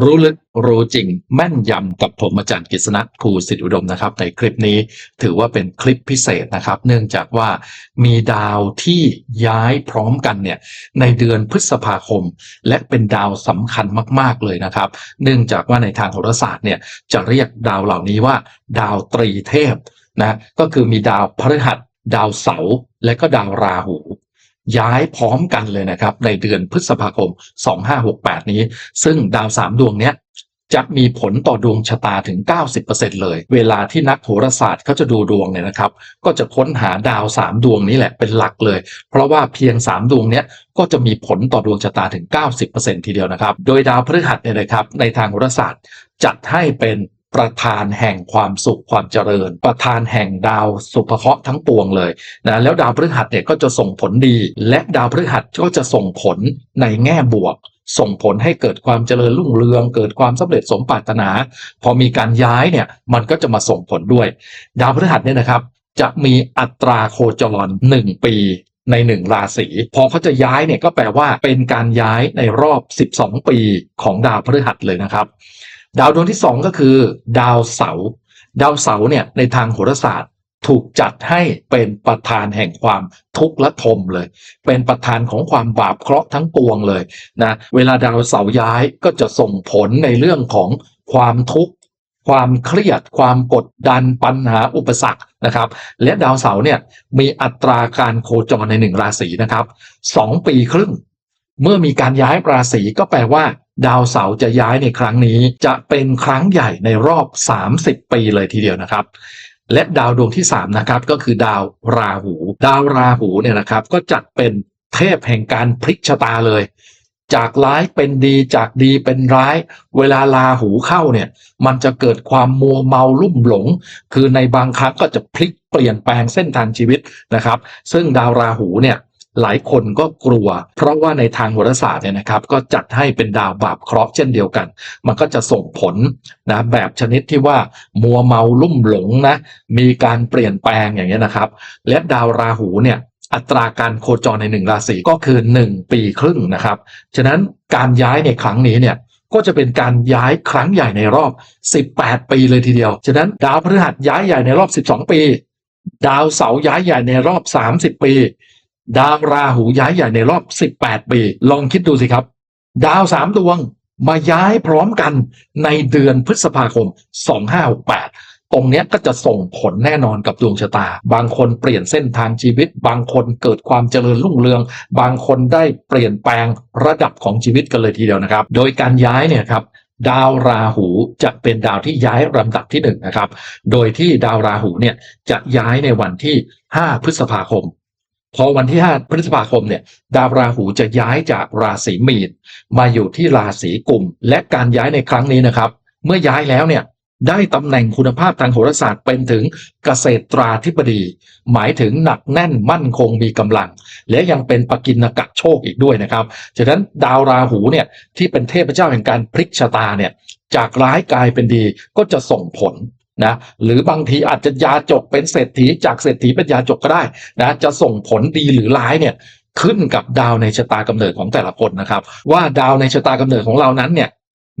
รู้ลึกรู้จริง แม่นยำกับผมอาจารย์กฤษณะภูสิทธิอุดมนะครับ ในคลิปนี้ถือว่าเป็นคลิปพิเศษนะครับ เนื่องจากว่ามีดาวที่ย้ายพร้อมกันเนี่ยในเดือนพฤษภาคม และเป็นดาวสำคัญมากๆเลยนะครับ เนื่องจากว่าในทางโหราศาสตร์เนี่ยจะเรียกดาวเหล่านี้ว่า ดาวตรีเทพนะก็คือมีดาวพฤหัสดาวเสาร์และก็ดาวราหู ย้ายพร้อมกันเลยนะครับ ในเดือนพฤษภาคม 2568 นี้ ซึ่งดาวสามดวงเนี้ยจะมีผลต่อดวงชะตาถึง 90%เลย เวลาที่นักโหราศาสตร์เขาจะดูดวงเนี่ยนะครับ ก็จะค้นหาดาวสามดวงนี้แหละเป็นหลักเลย เพราะว่าเพียง 3 ดวงเนี้ยก็จะมีผลต่อดวงชะตาถึง 90%ทีเดียวนะครับ โดยดาวพฤหัสเนี่ยนะครับในทางโหราศาสตร์จัดให้เป็น ประธานแห่งความสุขความเจริญ ประธานแห่งดาวสุภเคราะห์ทั้งปวงเลยนะแล้วดาวพฤหัสเนี่ยก็จะส่งผลดี และดาวพฤหัสก็จะส่งผลในแง่บวก ส่งผลให้เกิดความเจริญรุ่งเรือง เกิดความสำเร็จสมปรารถนา พอมีการย้ายเนี่ยมันก็จะมาส่งผลด้วย ดาวพฤหัสเนี่ยนะครับ จะมีอัตราโคจร 1 ปีในหนึ่งราศีพอเขาจะย้ายเนี่ยก็แปลว่าเป็นการย้ายในรอบ 12 ปีของดาวพฤหัสเลยนะครับ ดาวดวงที่ 2 ก็คือ ดาวเสาร์ดาวเสาร์เนี่ยในทางโหราศาสตร์ถูกจัดให้เป็นประธานแห่งความทุกข์และทมเลย เป็นประธานของความบาปเคราะห์ทั้งปวงเลยนะเวลาดาวเสาร์ย้ายก็จะส่งผลในเรื่องของความทุกข์ความเครียดความกดดันปัญหาอุปสรรคนะครับ และดาวเสาร์เนี่ยมีอัตราการโคจรในหนึ่งราศีนะครับสองปีครึ่ง เมื่อมีการย้ายราศีก็แปลว่า ดาวเสาร์จะย้ายในครั้งนี้จะเป็นครั้งใหญ่ในรอบ 30 ปีเลยทีเดียวนะครับ และดาวดวงที่3นะครับก็คือดาวราหู ดาวราหูเนี่ยนะครับก็จัดเป็นเทพแห่งการพลิกชะตาเลย จากร้ายเป็นดีจากดีเป็นร้าย เวลาราหูเข้าเนี่ย มันจะเกิดความมัวเมาลุ่มหลง คือในบางครั้งก็จะพลิกเปลี่ยนแปลงเส้นทางชีวิตนะครับ ซึ่งดาวราหูเนี่ย หลายคนก็กลัว เพราะว่าในทางโหราศาสตร์เนี่ยนะครับ ก็จัดให้เป็นดาวบาปเคราะห์เช่นเดียวกัน มันก็จะส่งผลนะแบบชนิดที่ว่ามัวเมาลุ่มหลงนะมีการเปลี่ยนแปลงอย่างนี้ยนะครับ และดาวราหูเนี่ยอัตราการโคจรในหนึ่งราศีก็คือ 1 ปีครึ่งนะครับ ฉะนั้นการย้ายในครั้งนี้เนี่ยก็จะเป็นการย้ายครั้งใหญ่ในรอบ 18 ปีเลยทีเดียว ฉะนั้นดาวพฤหัสย้ายใหญ่ในรอบ 12 ปี ดาวเสาร์ย้ายใหญ่ในรอบ 30 ปี ดาวราหูย้ายใหญ่ในรอบ 18 ปี ลองคิดดูสิครับ ดาวสามดวงมาย้ายพร้อมกันในเดือนพฤษภาคม 2568 ตรงนี้ก็จะส่งผลแน่นอนกับดวงชะตา บางคนเปลี่ยนเส้นทางชีวิต บางคนเกิดความเจริญรุ่งเรือง บางคนได้เปลี่ยนแปลงระดับของชีวิตกันเลยทีเดียวนะครับ โดยการย้ายเนี่ยครับดาวราหูจะเป็นดาวที่ย้ายลำดับที่หนึ่งนะครับ โดยที่ดาวราหูเนี่ยจะย้ายในวันที่ 5 พฤษภาคม พอวันที่ 5 พฤษภาคมเนี่ยดาวราหูจะย้ายจากราศีมีนมาอยู่ที่ราศีกุม และการย้ายในครั้งนี้นะครับ เมื่อย้ายแล้วเนี่ยได้ตำแหน่งคุณภาพทางโหราศาสตร์เป็นถึงเกษตราธิบดี หมายถึงหนักแน่นมั่นคงมีกำลัง และยังเป็นปกินกะโชคอีกด้วยนะครับฉะนั้นดาวราหูเนี่ยที่เป็นเทพเจ้าแห่งการพลิกชะตาเนี่ยจากร้ายกลายเป็นดีก็จะส่งผล นะหรือบางทีอาจจะยาจกเป็นเศรษฐีจากเศรษฐีเป็นยาจกก็ได้นะจะส่งผลดีหรือร้ายเนี่ยขึ้นกับดาวในชะตากำเนิดของแต่ละคนนะครับ ว่าดาวในชะตากำเนิดของเรานั้นเนี่ย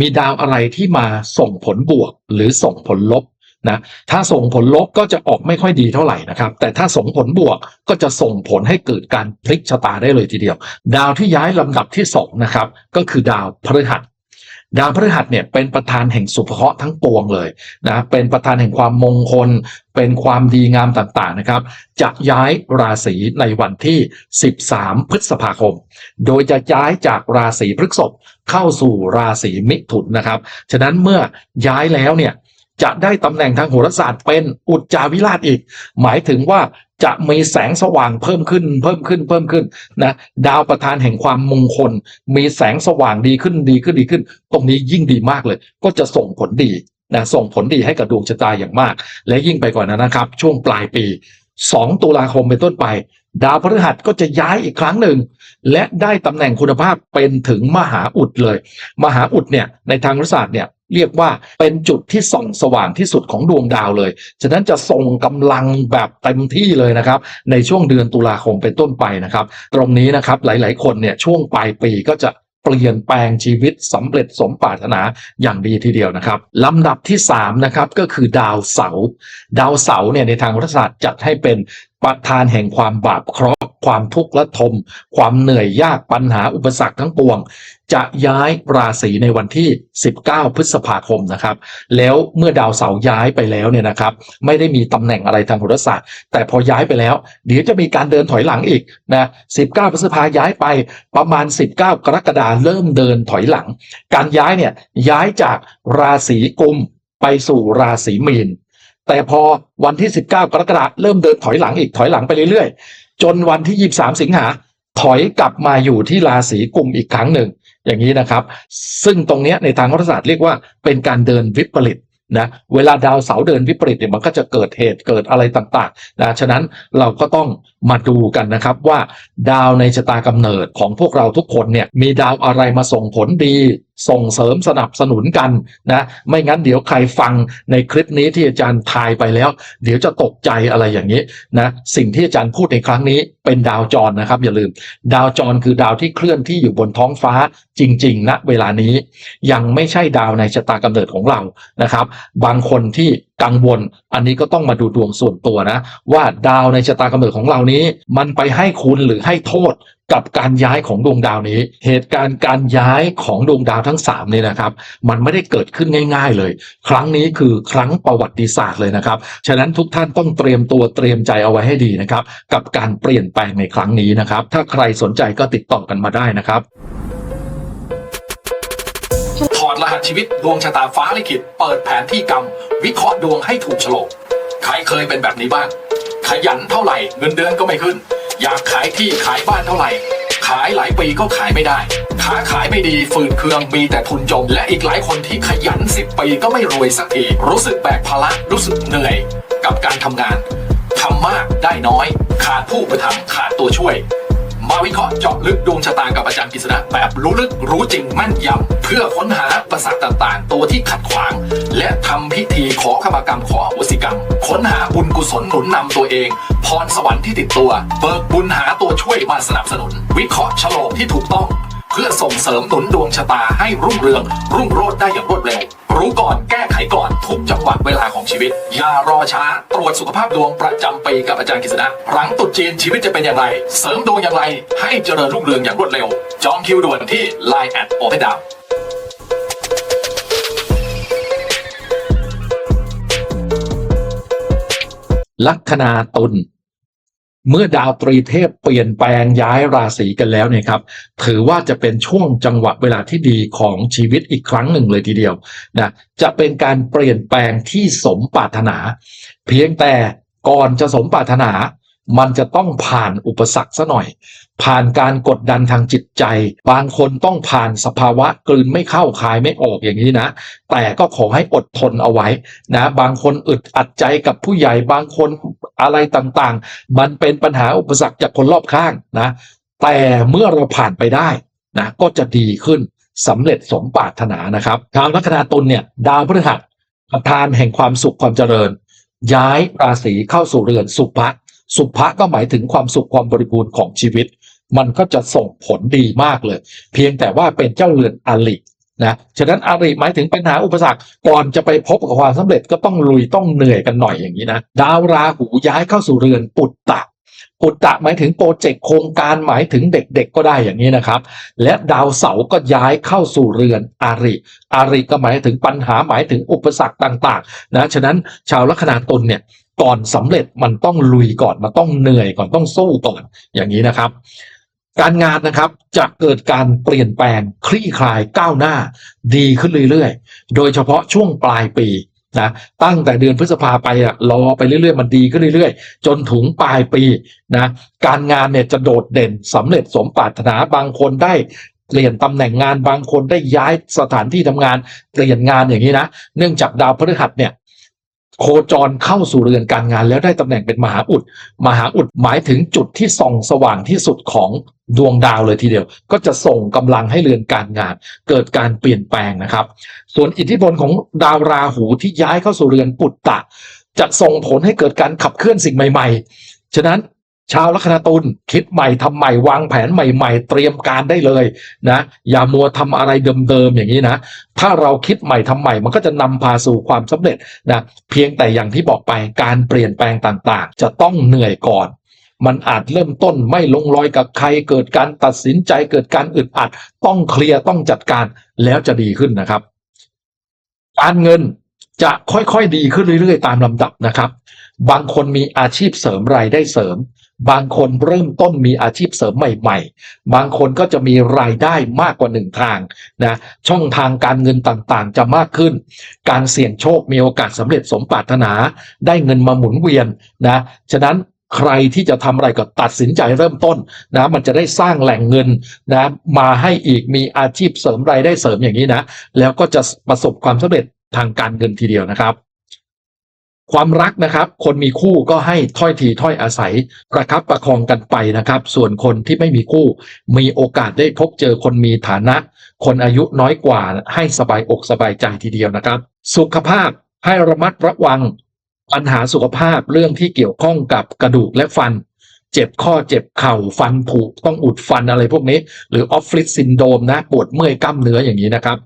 มีดาวอะไรที่มาส่งผลบวกหรือส่งผลลบนะถ้าส่งผลลบก็จะออกไม่ค่อยดีเท่าไหร่นะครับ แต่ถ้าส่งผลบวกก็จะส่งผลให้เกิดการพลิกชะตาได้เลยทีเดียว ดาวที่ย้ายลำดับที่สองนะครับก็คือดาวพฤหัส ดาวพฤหัสเนี่ยเป็นประธานแห่งสุภเคราะห์ทั้งปวงเลยนะเป็นประธานแห่งความมงคล เป็นความดีงามต่างๆนะครับ จะย้ายราศีในวันที่ 13 พฤษภาคม โดยจะย้ายจากราศีพฤษภเข้าสู่ราศีมิถุนนะครับ ฉะนั้นเมื่อย้ายแล้วเนี่ย จะได้ตำแหน่งทางโหราศาสตร์เป็นอุจจาวิราชอีก หมายถึงว่าจะมีแสงสว่างเพิ่มขึ้น เพิ่มขึ้นเพิ่มขึ้นนะดาวประธานแห่งความมงคล มีแสงสว่างดีขึ้นดีขึ้นดีขึ้น ตรงนี้ยิ่งดีมากเลย ก็จะส่งผลดีนะส่งผลดีให้กับดวงชะตาอย่างมาก และยิ่งไปกว่านั้นนะครับ ช่วงปลายปี 2 ตุลาคมเป็นต้นไป ดาวพฤหัสก็จะย้ายอีกครั้งหนึ่ง และได้ตำแหน่งคุณภาพเป็นถึงมหาอุดเลย มหาอุดเนี่ยในทางรัฐศาสตร์เนี่ย เรียกว่าเป็นจุดที่ส่องสว่างที่สุดของดวงดาวเลย ฉะนั้นจะส่งกำลังแบบเต็มที่เลยนะครับ ในช่วงเดือนตุลาคมเป็นต้นไปนะครับ ตรงนี้นะครับหลาย ๆ คนเนี่ยช่วงปลายปีก็จะเปลี่ยนแปลงชีวิตสำเร็จสมปรารถนาอย่างดีทีเดียวนะครับลำดับที่3นะครับก็คือดาวเสาร์ดาวเสาร์เนี่ยในทางรัฐศาสตร์จัดให้เป็นประธานแห่งความบาปเคราะห์ความทุกข์และทม ความเหนื่อยยากปัญหาอุปสรรคทั้งปวง จะย้ายราศีในวันที่ 19 พฤษภาคมนะครับ แล้วเมื่อดาวเสาร์ย้ายไปแล้วเนี่ยนะครับ ไม่ได้มีตำแหน่งอะไรทางโหราศาสตร์ แต่พอย้ายไปแล้ว เดี๋ยวจะมีการเดินถอยหลังอีกนะ 19 พฤษภาย้ายไปประมาณ 19 กรกฎาเริ่มเดินถอยหลัง การย้ายเนี่ยย้ายจากราศีกุมไปสู่ราศีมีน แต่พอวันที่ 19 กรกฎาเริ่มเดินถอยหลังอีกถอยหลังไปเรื่อยๆ จนวันที่ 23 สิงหาถอยกลับมาอยู่ที่ราศีกุมอีกครั้งหนึ่ง อย่างนี้นะครับ ซึ่งตรงนี้ในทางโหราศาสตร์เรียกว่าเป็นการเดินวิปริตนะเวลาดาวเสาร์เดินวิปริตเนี่ยมันก็จะเกิดเหตุเกิดอะไรต่างๆนะฉะนั้นเราก็ต้องมาดูกันนะครับว่า ดาวในชะตากำเนิดของพวกเราทุกคนเนี่ยมีดาวอะไรมาส่งผลดี ส่งเสริมสนับสนุนกันนะไม่งั้นเดี๋ยวใครฟังในคลิปนี้ที่อาจารย์ทายไปแล้ว เดี๋ยวจะตกใจอะไรอย่างนี้นะสิ่งที่อาจารย์พูดในครั้งนี้เป็นดาวจรนะครับ อย่าลืม ดาวจรคือดาวที่เคลื่อนที่อยู่บนท้องฟ้าจริงๆณเวลานี้ ยังไม่ใช่ดาวในชะตากำเนิดของเรานะครับ บางคนที่กังวลอันนี้ก็ต้องมาดูดวงส่วนตัวนะ ว่าดาวในชะตากำเนิดของเรานี้ มันไปให้คุณหรือให้โทษ กับการย้ายของดวงดาวนี้ เหตุการณ์การย้ายของดวงดาวทั้งสามเนี่ยนะครับ มันไม่ได้เกิดขึ้นง่าย ๆ เลย ครั้งนี้คือครั้งประวัติศาสตร์เลยนะครับ ฉะนั้นทุกท่านต้องเตรียมตัวเตรียมใจเอาไว้ให้ดีนะครับ กับการเปลี่ยนแปลงในครั้งนี้นะครับ ถ้าใครสนใจก็ติดต่อกันมาได้นะครับถอดรหัสชีวิตดวงชะตาฟ้าลิขิตเปิดแผนที่กรรม วิเคราะห์ดวงให้ถูกโฉลกใครเคยเป็นแบบนี้บ้าง ขยันเท่าไหร่เงินเดือนก็ไม่ขึ้น อยากขายที่ขายบ้านเท่าไหร่ ขายหลายปีก็ขายไม่ได้ค้าขายไม่ดีฝืดเคืองมีแต่ทุนจม และอีกหลายคนที่ขยันสิบปีก็ไม่รวยสักทีรู้สึกแบกภาระรู้สึกเหนื่อย กับการทำงานทำมากได้น้อย ขาดผู้ประทำขาดตัวช่วย มาวิเคราะห์เจาะลึกดวงชะตากับอาจารย์กฤษณะแบบรู้ลึกรู้จริงแม่นยำเพื่อค้นหาประสาทต่างๆ ตัวที่ขัดขวาง และทำพิธีขอขมากรรมขออโหสิกรรม ค้นหาบุญกุศลหนุนนำตัวเอง พรสวรรค์ที่ติดตัว เบิกบุญหาตัวช่วยมาสนับสนุน วิเคราะห์ฉลกที่ถูกต้อง เพื่อส่งเสริมหนุนดวงชะตาให้รุ่งเรือง รุ่งโรจน์ได้อย่างรวดเร็ว รู้ก่อนแก้ไขก่อนทุกจังหวะเวลาของ ชีวิต อย่ารอช้า ตรวจสุขภาพดวงประจำปีกับอาจารย์กฤษณะหลังตุดจีนชีวิตจะเป็นอย่างไร เสริมดวงอย่างไร ให้เจริญรุ่งเรืองอย่างรวดเร็ว จองคิวด่วนที่ Line แอดโอเพนดาวลัคนาตุล เมื่อดาวตรีเทพเปลี่ยนแปลงย้ายราศีกันแล้วเนี่ยครับ ถือว่าจะเป็นช่วงจังหวะเวลาที่ดีของชีวิตอีกครั้งหนึ่งเลยทีเดียวนะจะเป็นการเปลี่ยนแปลงที่สมปรารถนา เพียงแต่ก่อนจะสมปรารถนา มันจะต้องผ่านอุปสรรคซะหน่อย ผ่านการกดดันทางจิตใจ บางคนต้องผ่านสภาวะกลืนไม่เข้าคายไม่ออกอย่างนี้นะ แต่ก็ขอให้อดทนเอาไว้นะบางคนอึดอัดใจกับผู้ใหญ่บางคนอะไรต่างๆ มันเป็นปัญหาอุปสรรคจากคนรอบข้างนะ แต่เมื่อเราผ่านไปได้นะก็จะดีขึ้นสำเร็จสมปรารถนานะครับชาวลัคนาตุลเนี่ยดาวพฤหัสประธานแห่งความสุขความเจริญ ย้ายราศีเข้าสู่เรือนสุภะสุภะก็หมายถึงความสุขความบริบูรณ์ของชีวิต มันก็จะส่งผลดีมากเลย เพียงแต่ว่าเป็นเจ้าเรือนอลินะฉะนั้นอาริหมายถึงปัญหาอุปสรรคก่อนจะไปพบกับความสำเร็จก็ต้องลุยต้องเหนื่อยกันหน่อยอย่างนี้นะดาวราหูย้ายเข้าสู่เรือนปุตตะปุตตะหมายถึงโปรเจกต์โครงการหมายถึงเด็กๆ ก็ได้อย่างนี้นะครับ และดาวเสาร์ก็ย้ายเข้าสู่เรือนอาริอาริก็หมายถึงปัญหาหมายถึงอุปสรรคต่างๆนะฉะนั้นชาวลัคนาตุลเนี่ยก่อนสำเร็จมันต้องลุยก่อนมันต้องเหนื่อยก่อนต้องสู้ก่อนอย่างนี้นะครับ การงานนะครับจะเกิดการเปลี่ยนแปลงคลี่คลายก้าวหน้า ดีขึ้นเรื่อยๆ โดยเฉพาะช่วงปลายปีนะตั้งแต่เดือนพฤษภาไปอะรอไปเรื่อยๆ มันดีขึ้นเรื่อยๆ จนถึงปลายปีนะการงานเนี่ยจะโดดเด่นสำเร็จสมปรารถนาบางคนได้เปลี่ยนตำแหน่งงานบางคนได้ย้ายสถานที่ทำงานเปลี่ยนงานอย่างนี้นะ เนื่องจากดาวพฤหัสเนี่ย โคจรเข้าสู่เรือนการงาน แล้วได้ตำแหน่งเป็นมหาอุด มหาอุดหมายถึงจุดที่ส่องสว่างที่สุดของดวงดาวเลยทีเดียว ก็จะส่งกำลังให้เรือนการงาน เกิดการเปลี่ยนแปลงนะครับ ส่วนอิทธิพลของดาวราหูที่ย้ายเข้าสู่เรือนปุตตะ จะส่งผลให้เกิดการขับเคลื่อนสิ่งใหม่ ๆ ฉะนั้น ชาวลัคนาตุลคิดใหม่ทำใหม่วางแผนใหม่ๆ เตรียมการได้เลยนะอย่ามัวทำอะไรเดิมๆอย่างนี้นะ ถ้าเราคิดใหม่ทำใหม่ มันก็จะนำพาสู่ความสำเร็จนะเพียงแต่อย่างที่บอกไปการเปลี่ยนแปลงต่างๆ จะต้องเหนื่อยก่อนมันอาจเริ่มต้นไม่ลงรอยกับใคร เกิดการตัดสินใจเกิดการอึดอัด ต้องเคลียร์ต้องจัดการแล้วจะดีขึ้นนะครับ การเงินจะค่อยๆดีขึ้นเรื่อยๆ ตามลำดับนะครับ บางคนมีอาชีพเสริมรายได้เสริม บางคนเริ่มต้นมีอาชีพเสริมใหม่ๆ บางคนก็จะมีรายได้มากกว่าหนึ่งทางนะช่องทางการเงินต่างๆ จะมากขึ้น การเสี่ยงโชคมีโอกาสสำเร็จสมปรารถนา ได้เงินมาหมุนเวียนนะฉะนั้นใครที่จะทำอะไรก็ตัดสินใจเริ่มต้นนะมันจะได้สร้างแหล่งเงินนะมาให้อีกมีอาชีพเสริมรายได้เสริมอย่างนี้นะ แล้วก็จะประสบความสำเร็จทางการเงินทีเดียวนะครับ ความรักนะครับ คนมีคู่ก็ให้ถ้อยทีถ้อยอาศัยประคับประคองกันไปนะครับ ส่วนคนที่ไม่มีคู่ มีโอกาสได้พบเจอคนมีฐานะ คนอายุน้อยกว่าให้สบายอกสบายใจทีเดียวนะครับ สุขภาพให้ระมัดระวัง ปัญหาสุขภาพเรื่องที่เกี่ยวข้องกับกระดูกและฟัน เจ็บข้อเจ็บเข่าฟันผุต้องอุดฟันอะไรพวกนี้ หรือออฟฟิศซินโดรมนะปวดเมื่อยกล้ามเนื้ออย่างนี้นะครับ